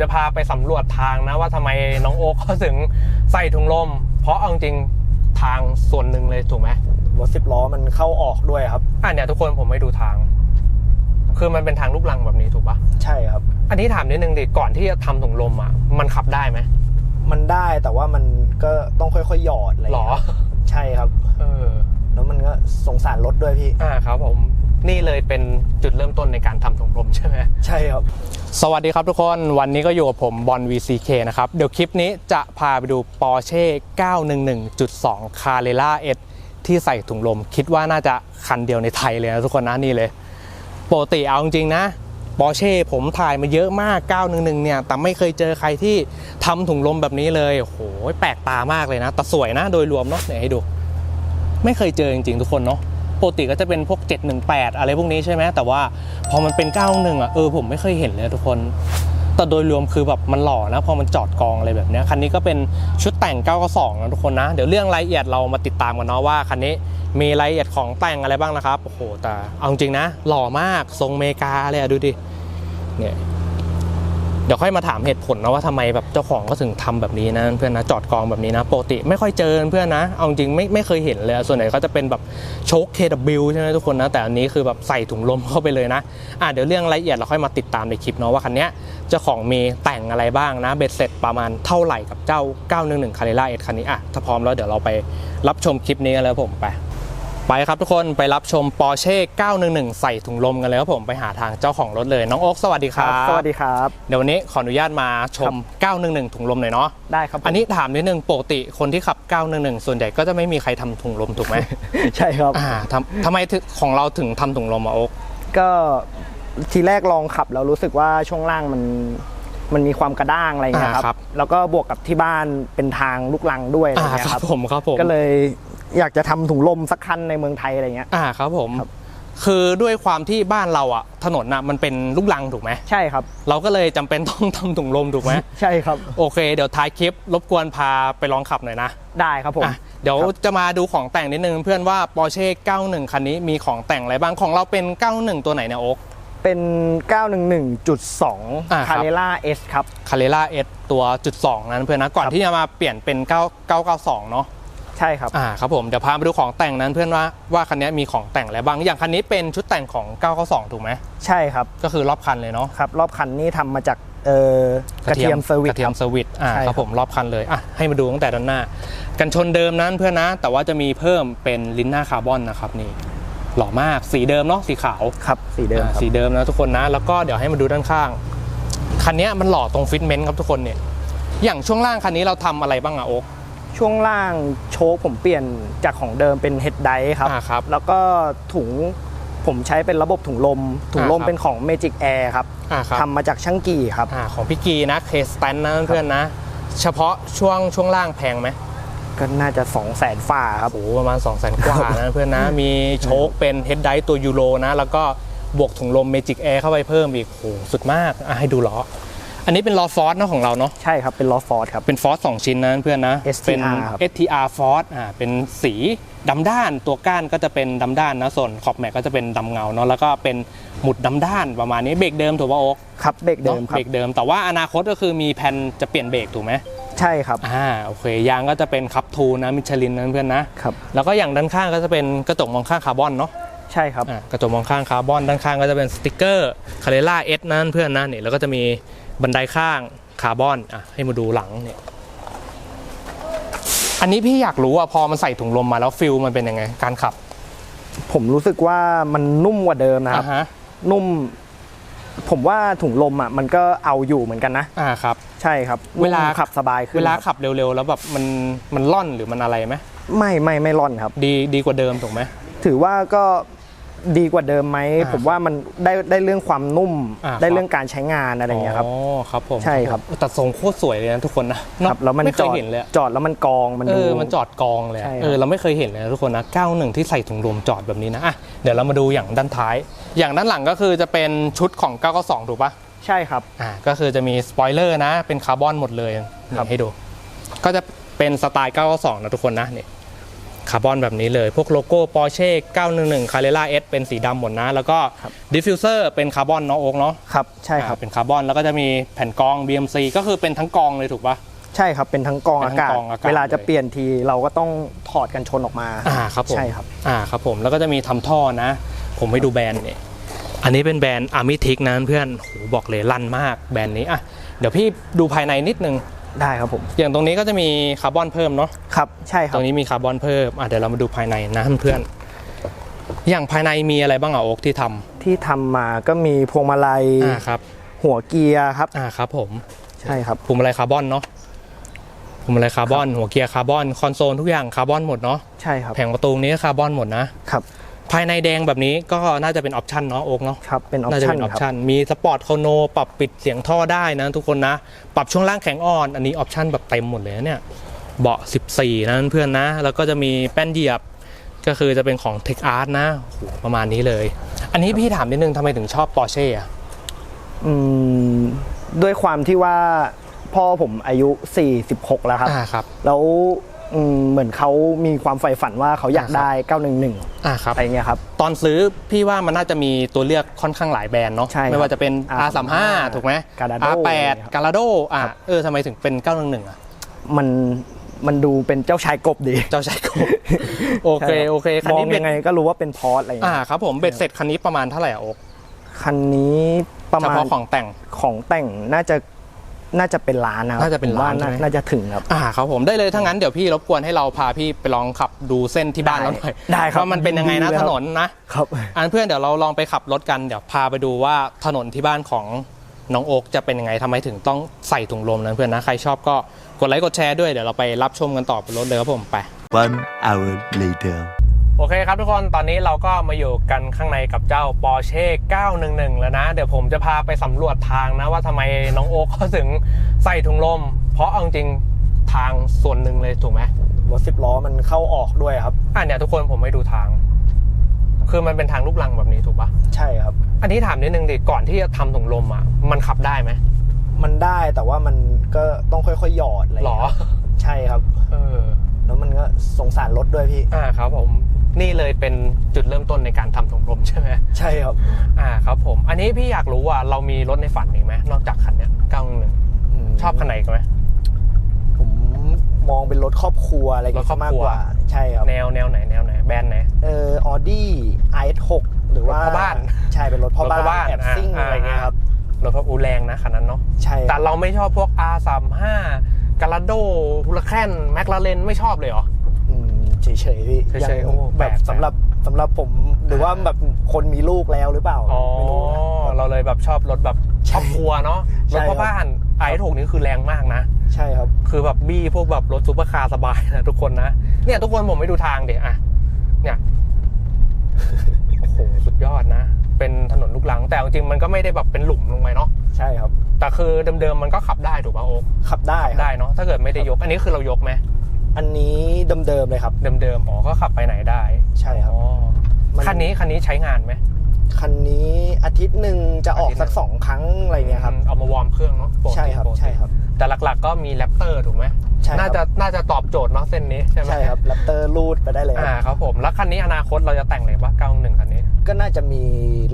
จะพาไปสำรวจทางนะว่าทำไมน้องโอ๊คเขาถึงใส่ถุงลม เพราะเอาจริงๆทางส่วนหนึ่งเลยถูกไหมรถสิบล้อมันเข้าออกด้วยครับ อะเนี่ยทุกคนผมให้ดูทาง คือมันเป็นทางลูกลังแบบนี้ถูกปะใช่ครับ อันนี้ถามนิดนึงดิก่อนที่จะทำถุงลมอะมันขับได้ไหมมันได้แต่ว่ามันก็ต้องค่อยๆหยอดอะไรหรอเงี้ยใช่ครับ เออ แล้วมันก็สงสารรถด้วยพี่ อ่าครับผม นี่เลยเป็นจุดเริ่มต้นในการทำถุงลมใช่ไหมใช่ครับ สวัสดีครับทุกคนวันนี้ก็อยู่กับผมบอล VCK นะครับ เดี๋ยวคลิปนี้จะพาไปดู Porsche 911.2 Carrera S ที่ใส่ถุงลม คิดว่าน่าจะคันเดียวในไทยเลยนะทุกคนนะนี่เลยปกติเอาจริงๆนะ Porsche ผมถ่ายมาเยอะมาก 911 เนี่ย แต่ไม่เคยเจอใครที่ทำถุงลมแบบนี้เลยโอ้โหแปลกตามากเลยนะ แต่สวยนะ โดยรวมเนาะเนี่ยให้ดู ไม่เคยเจอจริงๆ ทุกคนเนาะ ปกติก็จะเป็นพวก 718 อะไรพวกนี้ใช่ไหมแต่ว่าพอมันเป็น 91อะเออผมไม่เคยเห็นเลยทุกคน แต่โดยรวมคือแบบมันหล่อนะ พอมันจอดกองอะไรแบบนี้คันนี้ก็เป็นชุดแต่ง992นะทุกคนนะ เดี๋ยวเรื่องรายละเอียดเรามาติดตามกันเนาะว่าคันนี้มีรายละเอียดของแต่งอะไรบ้างนะครับโอ้โหแต่เอาจริงนะ หล่อมากทรงเมกาเลยอะดูดิเนี่ย เดี๋ยวค่อยมาถามเหตุผลนะว่าทำไมแบบเจ้าของก็ถึงทำแบบนี้นะเพื่อนนะจอดกองแบบนี้นะปกติไม่ค่อยเจอเพื่อนนะเอาจริงไม่ไม่เคยเห็นเลยส่วนใหญ่ก็จะเป็นแบบโชค KW ใช่ไหมทุกคนนะแต่อันนี้คือแบบใส่ถุงลมเข้าไปเลยนะอะเดี๋ยวเรื่องรายละเอียดเราค่อยมาติดตามในคลิปเนาะว่าคันนี้เจ้าของมีแต่งอะไรบ้างนะเบ็ดเสร็จประมาณเท่าไหร่กับเจ้า 911 Carrera S คันนี้อะถ้าพร้อมแล้วเดี๋ยวเราไปรับชมคลิปนี้กันเลยผมไป ไปครับทุกคนไปรับชม Porsche 911 ใส่ถุงลมกันเลยครับผมไปหาทางเจ้าของรถเลยน้องโอ๊คสวัสดีครับ สวัสดีครับ เดี๋ยววันนี้ขออนุญาตมาชม 911 ถุงลมหน่อยเนาะได้ครับผมอันนี้ถามนิดนึงปกติคนที่ขับ 911 ส่วนใหญ่ก็จะไม่มีใครทำถุงลมถูกไหม ใช่ครับ อ่าทำทำไมถึงของเราถึงทำถุงลมอะโอ๊กก็ทีแรกลองขับแล้วรู้สึกว่าช่วงล่างมันมันมีความกระด้างอะไรอย่างเงี้ยครับแล้วก็บวกกับที่บ้านเป็นทางลูกลังด้วยอะไรอ่าเงี้ยคครัรับบผมครับผม ก็เลย อยากจะทำถุงลมสักคันในเมืองไทยอะไรเงี้ยอ่าครับผมครับคือด้วยความที่บ้านเราอะถนนอะมันเป็นลูกลังถูกไหมใช่ครับ เราก็เลยจำเป็นต้องทำถุงลมถูกไหมใช่ครับโอเค เดี๋ยวท้ายคลิปรบกวนพาไปลองขับหน่อยนะ ได้ครับผมอะเดี๋ยวครับจะมาดูของแต่งนิดนึงเพื่อนว่า Porsche 91 คันนี้มีของแต่งอะไรบ้างของเราเป็น 91 ตัวไหนเนี่ยโอ๊กเป็นอ่า911.2ครับ Carrera S ครับคาเรล่าเอสตัวจุดสองนั้นเพื่อนนะก่อนครับที่จะมาเปลี่ยนเป็น 9 992 เนาะ ใช่ครับอ่าครับผมเดี๋ยวพาไปดูของแต่งนั้นเพื่อนว่าว่าคันนี้มีของแต่งอะไรบ้างอย่างคันนี้เป็นชุดแต่งของ 992 ถูกไหมใช่ครับก็คือรอบคันเลยเนาะครับรอบคันนี้ทำมาจากเอ่อกระเทียมเซอร์วิกสระเทียมเซอร์วิสอ่าใช่คครัรับบผมรอบคันเลยอะให้มาดูตั้งแต่ด้านหน้า กันชนเดิมนั้นเพื่อนนะ แต่ว่าจะมีเพิ่มเป็นลิ้นหน้าคาร์บอนนะครับนี่หล่อมากสีเดิมเนาะสีขาวครับสีเดิมอ่าครับสีเดิมนะทุกคนนะ แล้วก็เดี๋ยวให้มาดูด้านข้างคันนี้มันหล่อตรงฟิตเมนต์ครับทุกคนเนี่ยอย่างช่วงล่างคันนี้เราทำอะไรบ้างอะโอ๊ค ช่วงล่างโชคผมเปลี่ยนจากของเดิมเป็นเฮดไดครับ อ่าครับ แล้วก็ถุงผมใช้เป็นระบบถุงลม ถุงลมอ่าครับเป็นของ Magic Air ครับอ่าครับ ทำมาจากช่างกี่ครับ อ่าของพี่กีนะเคสตันนะเพื่อนๆนะ เฉพาะช่วงช่วงล่างแพงไหมก็น่าจะ 2 0 0แสนฝ่าครับ โอ้โหประมาณ 2 0 0 0 0 0 กว่านะเพื่อนนะ มีโชคเป็นเฮดไดตัวยูโรนะ แล้วก็บวกถุงลมเมจิกแอร์เข้าไปเพิ่มอีกโอ้โหสุดมากอะให้ดูล้อ อันนี้เป็นล้อฟอสเนาะของเราเนาะใช่ครับเป็นล้อฟอร์ดครับ เป็นฟอสสองชิ้นนะเพื่อนนะ STR เป็น ครับ STR ฟอสอ่าเป็นสีดำด้านตัวก้านก็จะเป็นดำด้านนะส่วนขอบแม็กก็จะเป็นดำเงาเนาะแล้วก็เป็นหมุดดำด้านประมาณนี้เบรกเดิมถูกป่ะโอ๊คครับเบรกเดิมนาะครัเบบรกเดิมแต่ว่าอนาคตก็คือมีแผนจะเปลี่ยนเบรกถูกไหมใช่ครับอ่าโอเคยางก็จะเป็นคับทูนะมิชลินนะเพื่อนนะครับ แล้วก็อย่างด้านข้างก็จะเป็นกระจกมองข้างคาร์บอนเนาะ ใช่ครับ อ่ากระจกมองข้างคาร์บอนด้านข้างก็จะเป็นสติกเกอร์คาเรล่าเอสนั่นเพื่อนนะนี่แล้วก็จะมี บันไดข้างคาร์บอนอะให้มาดูหลังเนี่ยอันนี้พี่อยากรู้อะพอมันใส่ถุงลมมาแล้วฟิลมันเป็นยังไง การขับ ผมรู้สึกว่ามันนุ่มกว่าเดิมนะครับอ่าฮะนุ่ม ผมว่าถุงลมอะมันก็เอาอยู่เหมือนกันนะ อ่าครับ ใช่ครับเวลา นุ่มขับสบายขึ้นเวลาครับขับเร็วๆ แล้วแบบมันมันล่อนหรือมันอะไรไหมไม่ไม่ไม่ร่อนครับ ดีดีกว่าเดิมถูกไหม ถือว่าก็ ดีกว่าเดิมไหมอ่า ผมว่ามันได้ได้เรื่องความนุ่ม อ่าได้ครับเรื่องการใช้งานอะไรอย่างเงี้ยครับ อ๋อครับผมใช่ครับ แต่ทรงโคตรสวยเลยนะทุกคนนะเนอะครับแล้วมันไม่เคจยอดเห็นเลยอะจอดแล้วมันกองมันเอดู อมันจอดกองเลยอะใช่ครับ เออเราไม่เคยเห็นเลยนะทุกคนนะ91 ที่ใส่ถุงลมจอดแบบนี้นะอะเดี๋ยวเรามาดูอย่างด้านท้าย อย่างด้านหลังก็คือจะเป็นชุดของ992ถูกปะ ใช่ครับ อ่าก็คือจะมีสปอยเลอร์นะ เป็นคาร์บอนหมดเลยครับนี่ให้ดู ก็จะเป็นสไตล์ 992 นะทุกคนนะนี่ คาร์บอนแบบนี้เลย พวกโลโก้ Porsche 911 Carrera S เป็นสีดำหมดนะ แล้วก็ดิฟฟิวเซอร์เป็นคาร์บอนเนาะโอ๊กเนาะครับใช่ครับอ่าเป็นคาร์บอนแล้วก็จะมีแผ่นกรอง BMC ก็คือเป็นทั้งกรองเลยถูกปะใช่ครับเป็นทั้งกรองเป็นอาทั้งกาศกรองอากาศ เวลาจะเลยเปลี่ยนทีเราก็ต้องถอดกันชนออกมาอ่าครับผมใช่ครับอ่าครับผมแล้วก็จะมีทำท่อนะ ผมให้ดูแบรนด์เนี่ยอันนี้เป็นแบรนด์ Army t i c นะเพื่อนโหบอกเลยลั่นมากแบรนด์นี้อะเดี๋ยวพี่ดูภายในนิดนึง ได้ครับผม อย่างตรงนี้ก็จะมีคาร์บอนเพิ่มเนาะครับ ใช่คตรับรงนี้มีคาร์บอนเพิ่มอะเดี๋ยวเรามาดูภายในนะเพื่อนอย่างภายในมีอะไรบ้างอะโอ๊กที่ทำที่ทำมาก็มีพวงมาลัย อ่าครับหัวเกียร์ครับ อ่าครับผม ใช่ครับ พวงมาลัยคาร์บอนเนาะพวงมาลัยคาร์บอน หัวเกียร์คาร์บอน คอนโซลทุกอย่างคาร์บอนหมดเนาะ ใช่ครับ แผงประตูนี้ก็คาร์บอนหมดนะ ครับ ภายในแดงแบบนี้ก็น่าจะเป็นออปชันเนาะโอ๊กเนาะครับเป็นออปน่าจะชั่เป็นนออปครับชันมีสปอร์ตโคโนปรับปิดเสียงท่อได้นะทุกคนนะ ปรับช่วงล่างแข็งอ่อน อันนี้ออปชันแบบเต็มหมดเลยนะเนี่ยเบาะ 14 นะเพื่อนๆนะ แล้วก็จะมีแป้นเหยียบก็คือจะเป็นของ Tech Art นะโอ้โหประมาณนี้เลย อันนี้พี่ถามนิดนึงทำไมถึงชอบ Porsche อะอืมด้วยความที่ว่าพ่อผมอายุ 46 แล้วครับ อ่าครับ แล้ว อืมเหมือนเขามีความใฝ่ฝันว่าเขาอยากได้ 911อ่าครับอะไรเงี้ยครับ ตอนซื้อพี่ว่ามันน่าจะมีตัวเลือกค่อนข้างหลายแบรนด์เนาะใช่ครับไม่ว่าจะเป็น R35 R35 ถูกไหม Gallardo R8 ครับ Gallardo อะครับเออทำไมถึงเป็น 911อะมันมันดูเป็นเจ้าชายกบดี เจ้าชายโกบ โอเคโอเคคันมองนี้เบ็ยัดงไงก็รู้ว่าเป็นพอร์ตอะไรอ่าเงี้ยครับผมเบ็ดเสร็จคันนี้ประมาณเท่าไหร่อะโอ๊กคันนี้ประเฉมาณพาะของแต่งของแต่งน่าจะ น่าจะเป็นล้านนะครับน่าจะเป็นล้านผมว่ใช่ไหม น่าจะถึงครับ อ่าครับผมได้เลยถ้างั้นเดี๋ยวพี่รบกวนให้เราพาพี่ไปลองขับดูเส้นที่บ้านได้เราหน่อยได้ครับว่ามันเป็นยังไงนะดีเลยถครับนนนะครับ อันเพื่อนเดี๋ยวเราลองไปขับรถกันเดี๋ยวพาไปดูว่าถนนที่บ้านของน้องโอ๊กจะเป็นยังไงทำไมถึงต้องใส่ถุงลมนะเพื่อนนะใครชอบก็กดไลค์กดแชร์ด้วยเดี๋ยวเราไปรับชมกันต่อบนรถเลยครับผมไป One hour later. โอเคครับทุกคนตอนนี้เราก็มาอยู่กันข้างในกับเจ้า Porsche 911 แล้วนะ เดี๋ยวผมจะพาไปสำรวจทางนะว่าทำไมน้องโอ๊คเขาถึงใส่ถุงลม เพราะเอาจริงๆทางส่วนหนึ่งเลยถูกไหมรถสิบล้อมันเข้าออกด้วยครับ อะเนี่ยทุกคนผมไม่ดูทาง คือมันเป็นทางลูกลังแบบนี้ถูกปะใช่ครับ อันนี้ถามนิดนึงดิก่อนที่จะทำถุงลมอะมันขับได้ไหมมันได้แต่ว่ามันก็ต้องค่อยๆหยอดอะไรหรอเงี้ยครับใช่ครับ เออ แล้วมันก็สงสารรถด้วยพี่ อ่าครับผม นี่เลยเป็นจุดเริ่มต้นในการทำถุงลมใช่ไหมใช่ครับ อ่าครับผม อันนี้พี่อยากรู้ว่าเรามีรถในฝันอีกไหมนอกจากคันเนี้ย911มชอบคันไหนกันไหมผมมองเป็นรถครอบครัวอะไรอย่างรถเงี้ครอบยมากครัวกว่า ใช่ครับแนวแนวไหนแนวไหนแบรนด์ไหนเออออดี้ไอหกหรือว่ารถพ่อบ้านใช่เป็นรถพ่อรถพ่อบ้าบ้านนแอบซิ่งอ่าอะไรเงี้ยครับรถพระอูแรงนะคันนั้นเนาะใช่แต่เราไม่ชอบพวก R35 กาลาโดฮูลาแคนแมคลาเรนไม่ชอบเลยเหรออืม เฉยๆพี่เฉยๆยังโอ้แปลแบกบสำหรับสำหรับผมหรือว่าแบบคนมีลูกแล้วหรือเปล่าอ๋อไม่รู้นะ เราเลยแบบชอบรถแบบครอบครัวเนาะใช่รถพ่อบ้านไอ้ถูกนี่คือแรงมากนะ ใช่ครับ คือแบบบี้พวกแบบรถซูเปอร์คาร์สบายนะทุกคนนะ เนี่ยทุกคนผมไม่ดูทางเดี๋ยวอะเนี่ยโอ้โหสุดยอดนะ เป็นถนนลูกลังแต่จริงๆมันก็ไม่ได้แบบเป็นหลุมลงไปเนาะใช่ครับ แต่คือเดิมๆมันก็ขับได้ถูกป่ะโอ๊คขับได้ครับได้เนาะถ้าเกิดไม่ได้ยก อันนี้คือเรายกไหม อันนี้เดิมๆเลยครับ เดิมๆอ๋อก็ขับไปไหนได้ใช่ครับอ๋อมัน คันนี้คันนี้ใช้งานไหมคันนี้อาทิตย์หนึ่งจะออกสักสองครั้งอะไรเงี้ยครับ เอามาวอร์มเครื่องเนาะปกติใช่ครับปกติใช่ครับแต่หลักๆก็มีแรปเตอร์ถูกไหมใช่ครับน่าจะน่าจะตอบโจทย์เนาะเส้นนี้ใช่ไหมใช่ครับแรปเตอร์รูดไปได้เลยคอ่ารับครับผมแล้วคันนี้อนาคตเราจะแต่งเลยปะ91คันนี้ก็น่าจะมี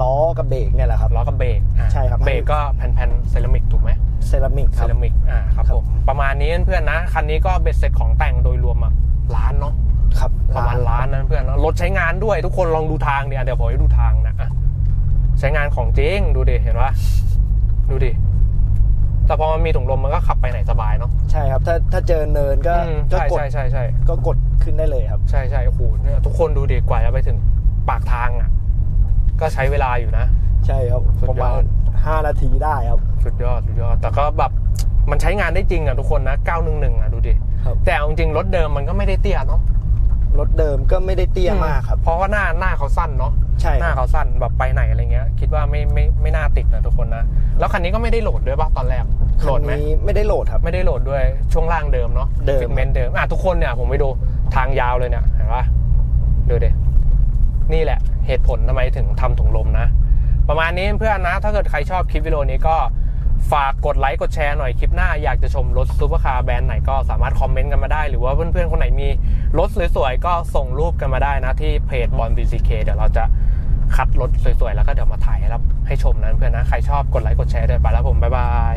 ล้อกับเบรกเนี่ยแหละครับ ล้อกับเบรกอ่าใช่ครับ เบรกก็แผ่นๆเซรามิกถูกไหม เซรามิกคเซรับ รามิกอ่าครับครับ ผมประมาณนี้เพื่อนๆนะคันนี้ก็เบ็ดเสร็จของแต่งโดยรวมอะล้านเนาะครับประมาณล้านนะเพื่อนเนอะรถใช้งานด้วยทุกคนลองดูทางเดี๋ยวเดี๋ยวผมให้ดูทางนะอะใช้งานของจริงดูดิเห็นปะดูดิแต่พอมันมีถุงลมมันก็ขับไปไหนสบายเนาะใช่ครับ ถ้าถ้าเจอเนินก็อืมก็ใช่กดใช่ใช่ใช่ ก็กดขึ้นได้เลยครับ ใช่ใช่โอ้โหเนี่ยทุกคนดูดิกว่าจะไปถึงปากทางอะ ก็ใช้เวลาอยู่นะ ใช่ครับสุดยอด ประมาณ 5 นาทีได้ครับ สุดยอด สุดยอด แต่ก็แบบมันใช้งานได้จริงอะทุกคนนะ 911 อะดูดิครับแต่เอาจริงๆรถเดิมมันก็ไม่ได้เตี้ยเนาะ รถเดิมก็ไม่ได้เตี้ยมากครับ เพราะว่าหน้าหน้าเขาสั้นเนาะ ใช่ หน้าครับเขาสั้นแบบไปไหนอะไรเงี้ย คิดว่าไม่ไม่ไม่น่าติดนะทุกคนนะ แล้วคันนี้ก็ไม่ได้โหลดด้วยป่ะตอนแรก โหลดไหมคันนี้ไม่ได้โหลดครับ ไม่ได้โหลดด้วย ช่วงล่างเดิมเนาะ เดิมฟิกเมนต์เดิม อะทุกคนเนี่ยผมไปดูทางยาวเลยเนี่ย เห็นปะดูดิ นี่แหละเหตุผลทำไมถึงทำถุงลมนะ ประมาณนี้เพื่อนนะ ถ้าเกิดใครชอบคลิปวิดีโอนี้ก็ฝากกดไลค์กดแชร์หน่อยคลิปหน้าอยากจะชมรถซูเปอร์คาร์แบรนด์ไหนก็สามารถคอมเมนต์กันมาได้ หรือว่าเพื่อนๆ คนไหนมีรถสวยๆ ก็ส่งรูปกันมาได้นะ ที่เพจบอลบีซีเคเดี๋ยวเราจะคัดรถสวยๆ แล้วก็เดี๋ยวมาถ่ายให้รับให้ชมนะเพื่อนนะ ใครชอบกดไลค์กดแชร์ด้วยไปแล้วผม บ๊ายบาย